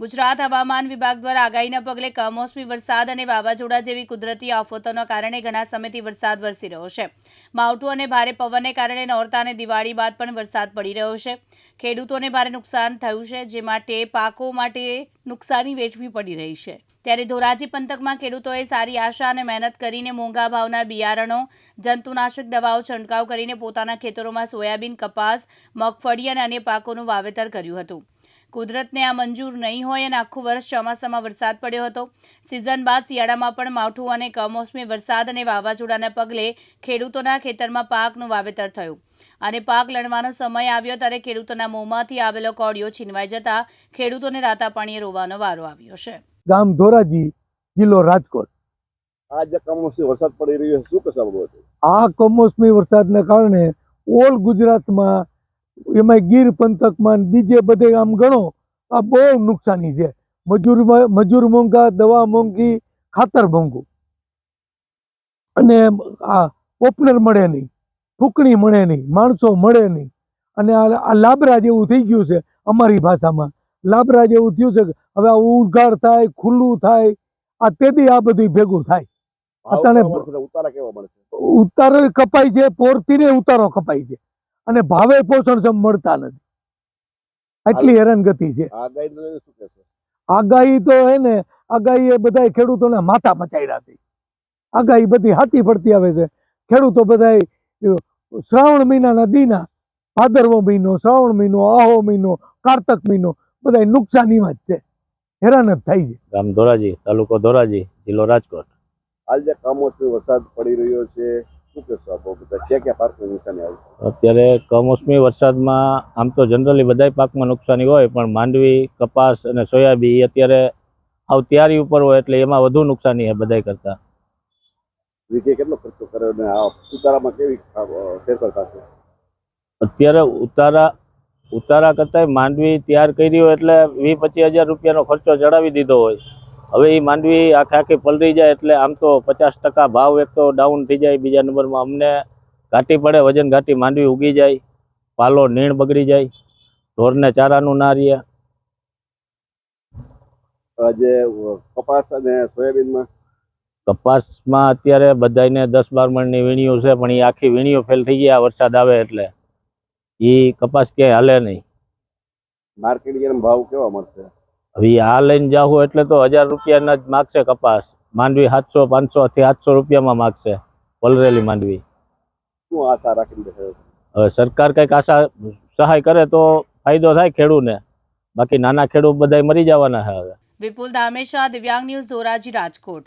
ગુજરાત હવામાન વિભાગ દ્વારા આગાહીના પગલે કમોસમી વરસાદ અને વાવાઝોડા જેવી કુદરતી આફતોના કારણે ઘણા સમયથી વરસાદ વરસી રહ્યો છે. માવઠું અને ભારે પવનને કારણે નોરતા અને દિવાળી બાદ પણ વરસાદ પડી રહ્યો છે. ખેડૂતોને ભારે નુકસાન થયું છે જે માટે પાકો માટે નુકસાની વેઠવી પડી રહી છે. ત્યારે ધોરાજી પંથકમાં ખેડૂતોએ સારી આશા અને મહેનત કરીને મોંઘા ભાવના બિયારણો, જંતુનાશક દવાઓ છંટકાવ કરીને પોતાના ખેતરોમાં સોયાબીન, કપાસ, મગફળી અને અન્ય પાકોનું વાવેતર કર્યું હતું. કુદરતને આ મંજૂર નહીં હોય અને આખું વર્ષ ચોમાસામાં વરસાદ પડ્યો હતો. સિઝન બાદ શિયાળામાં પણ માવઠું અને કમોસમી વરસાદ અને વાવાઝોડાના પગલે ખેડૂતોના ખેતરમાં પાકનું વાવેતર થયું. અને પાક લણવાનો સમય આવ્યો ત્યારે ખેડૂતોના મોંમાંથી આવેલો કોળિયો છીનવાઈ જતા ખેડૂતોને રાતા પાણીએ રોવાનો વારો આવ્યો છે. ગામ ધોરાજી જિલ્લો રાજકોટ. આ જે કમોસમી વરસાદ પડી રહ્યો છે. શું બાબતે આ કમોસમી વરસાદને કારણે ઓલ ગુજરાતમાં એમાં ગીર પંથકમાં બીજે બધે આમ ગણો આ બહુ નુકસાની છે. મજૂર મજૂર મોંઘા દવા મોંઘી ખાતર મોંઘું. અને આ ઓપનર મળે નહીં ફૂકણી મળે નહીં માણસો મળે નહીં. અને આ લાબરા જેવું થઈ ગયું છે અમારી ભાષામાં. લાબરા જેવું થયું છે હવે આ ઉઘાડ થાય ખુલ્લું થાય આ તેથી આ બધું ભેગું થાય. અત્યારે- ઉતારો કપાય છે પોરતીને ઉતારો કપાય છે. અને ભાવે પોષણક્ષમ મળતા નથી. આટલી હેરાનગતિ છે. આગાહી તો હે ને આગાહી એ બધા ખેડૂતોને માથા પચાડ્યા છે. આગાહી બધી હાથી પડતી આવે છે. ખેડૂતો બધા શ્રાવણ મહિનાના દીના ભાદરવો મહિનો શ્રાવણ મહિનો આહો મહિનો કારતક મહિનો બધા નુકસાનીમાં જ છે. હેરાન જ થાય છે. ગામ ધોરાજી તાલુકો ધોરાજી જિલ્લો રાજકોટ. હાલ જે કમોસમી વરસાદ પડી રહ્યો છે શું કહેશો આપો બધા ક્યાં ક્યાં પાકને નુકસાની આવ્યું અત્યારે કમોસમી વરસાદમાં આમ તો જનરલી બધાય પાકમાં નુકસાની હોય પણ માંડવી કપાસ અને સોયાબીન અત્યારે આવ તૈયારી ઉપર હોય એટલે એમાં વધુ નુકસાની છે બધાય કરતા. વીઘે કેટલો ખર્ચો કર્યો અને આ ઉતારામાં કેવી ફેરફાર થશે? અત્યારે ઉતારા ઉતારા કરતા માંડવી તૈયાર કરી હોય એટલે વીસ પચીસ હજાર રૂપિયાનો ખર્ચો ચડાવી દીધો હોય. હવે એ માંડવી આખે આખી પલરી જાય એટલે આમ તો પચાસ ટકા ભાવ એક તો ડાઉન થઈ જાય બીજા નંબરમાં અમને ઘાટી પડે વજન ઘાટી માંડવી ઉગી જાય પાલો નીણ બગડી જાય ઢોરને ચારાનું ના રહે. આજે કપાસ અને સોયાબીનમાં? કપાસમાં અત્યારે બધાને દસ બાર મણની વીણીઓ છે પણ એ આખી વીણીઓ ફેલ થઈ ગયા વરસાદ આવે એટલે. એ કપાસ ક્યાંય હાલે નહીં. માર્કેટ ભાવ કેવા મળશે? હવે આ લઈને જાઉં એટલે તો હજાર રૂપિયાના જ માગશે કપાસ. માંડવી સાતસો પાંચસો થી સાતસો રૂપિયામાં માગશે પલરેલી માંડવી. શું આશા રાખી હવે સરકાર કંઈક આશા સહાય કરે તો ફાયદો થાય ખેડૂતને બાકી નાના ખેડૂત બધાય મરી જવાના છે હવે. વિપુલ ધામેશા દિવ્યાંગ ન્યૂઝ ધોરાજી રાજકોટ.